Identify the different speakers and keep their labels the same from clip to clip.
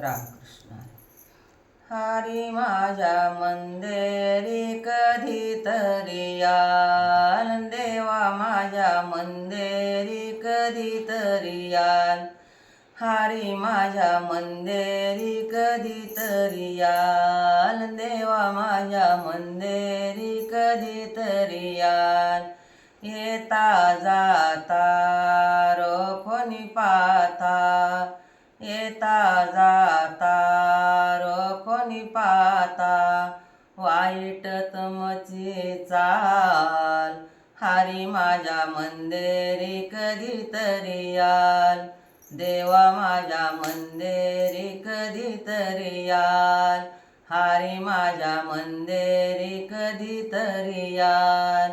Speaker 1: रामकृष्ण। हरी माझ्या मंदिरी कधीतरी याल देवा माझ्या मंदिरी कधीतरी याल। हरी माझ्या मंदिरी कधीतरी याल देवा माझ्या मंदिरी कधीतरी याल। येता जाता रोखोनी पाता येता जाता रोखोनी पाता वाईट तुमची चाल. हरी माझ्या मंदिरी कधीतरी याल. देवा माझ्या मंदिरी कधीतरी याल. हरी माझ्या मंदिरी कधीतरी याल.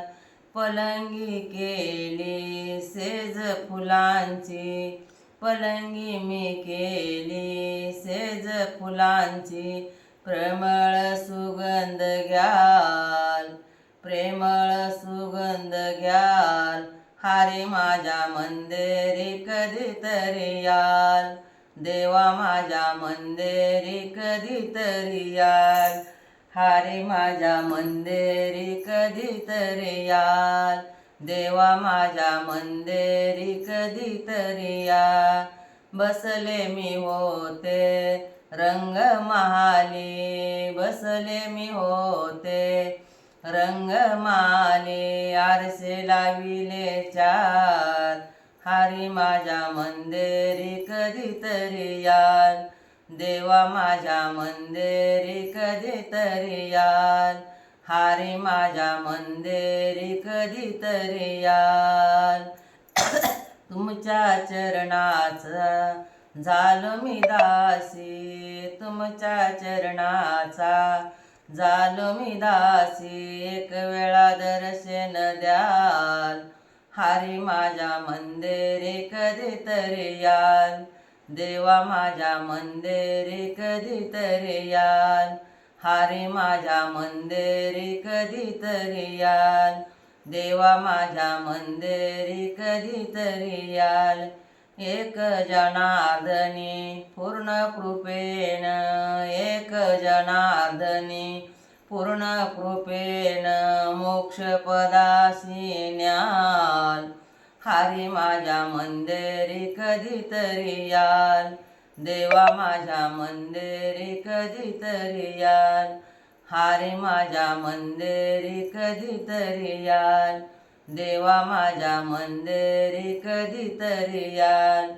Speaker 1: पलंगी केली सेज फुलांची पलंगी मी केली सेज फुलांची प्रेमळ सुगंध घ्याल प्रेमळ सुगंध घ्याल. हारी माझ्या मंदिरी कधीतरी याल देवा माझ्या मंदिरी कधीतरी याल. हारी माझ्या मंदिरी कधीतरी याल. देवा माझ्या मंदिरी कधीतरी या. बसले मी होते रंग महाली. बसले मी होते रंग माले आरसे लाविले चार. हारी माझ्या मंदिरी कधीतरी याल देवा माझ्या मंदिरी कधीतरी याल हारी माझ्या मंदिरी कधीतरी याल. तुमच्या चरणाचा झालो मी दासी. तुमच्या चरणाचा झालो मी दासी. एक वेळा दर्शन द्याल. हारी माझ्या मंदिरी कधीतरी याल. देवा माझ्या मंदिरी कधीतरी याल. हारी माझ्या मंदिरी कधीतरी याल? देवा माझ्या मंदिरी कधीतरी याल? एक जनार्दनी पूर्ण कृपेन एक जनार्दनी पूर्ण कृपेन मोक्षपदासी न्याल. हारी माझ्या मंदिरी कधीतरी याल? देवा माझ्या मंदिरी कधीतरी याल. हारे माझ्या मंदिरी कधीतरी याल. देवा माझ्या मंदिरी कधीतरी याल.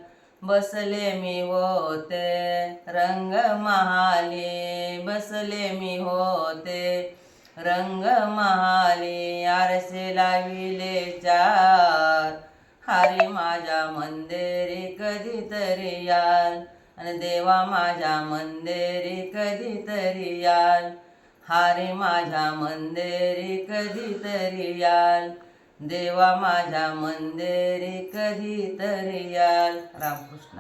Speaker 1: बसले मी होते रंग महाली बसले मी होते रंग महाली आरसे लाविले चार. हारी माझ्या मंदिरी कधीतरी याल. आणि देवा माझ्या मंदिरी कधीतरी याल. हारी माझ्या मंदिरी कधीतरी याल. देवा माझ्या मंदिरी कधीतरी याल. रामकृष्ण